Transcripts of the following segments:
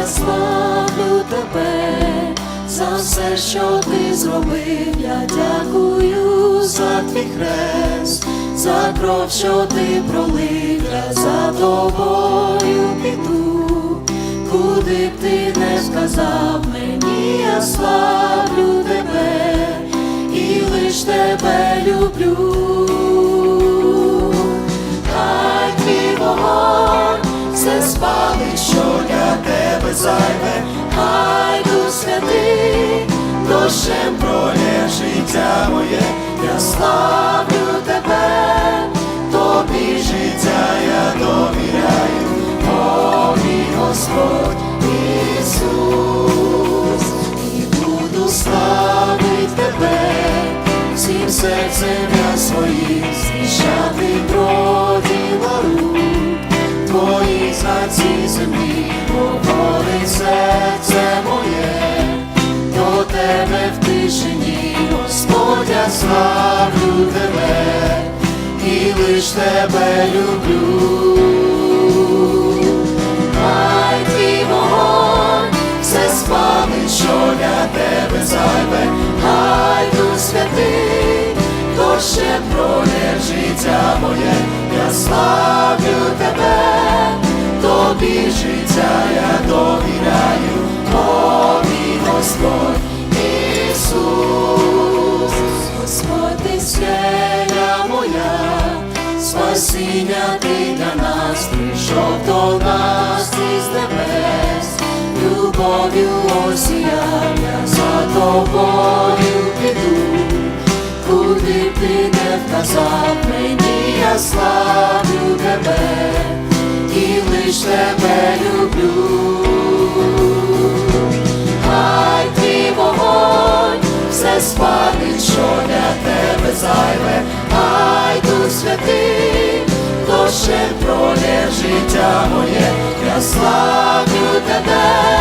Я славлю тебе за все, що ти зробив. Я дякую за твій хрест, за кров, що ти пролив, я за тобою піду, куди б ти не сказав славлю тебе і лиш тебе люблю. Хай твій вогонь все спалить, що для тебе зайве, хай Дух святий, дощем всім для своїх. Про діло рук твої на цій землі, говорить серце моє, до тебе в тишині, Господь, я славлю тебе, і лиш тебе люблю. Славлю тебе, тобі життя я довіряю, мій Господь Ісус, Господь ти скеля моя, спасіння ти для нас, прийшов до нас із небес, любов'ю осіяв я за тобою піду, куди ти не вказав я славлю тебе, і лиш тебе люблю. Хай твій вогонь все спалить, що для тебе зайве, хай Дух святий, дощем пролє життя моє, я славлю тебе,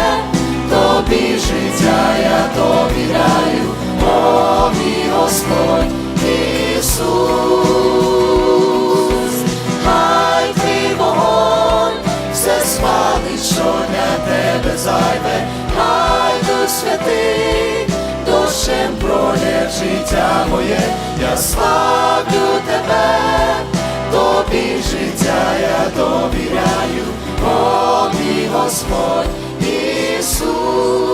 зайве, хай Дух святий, душем пролє життя моє, я славлю тебе, тобі життя, я довіряю, О, мій Господь Ісус.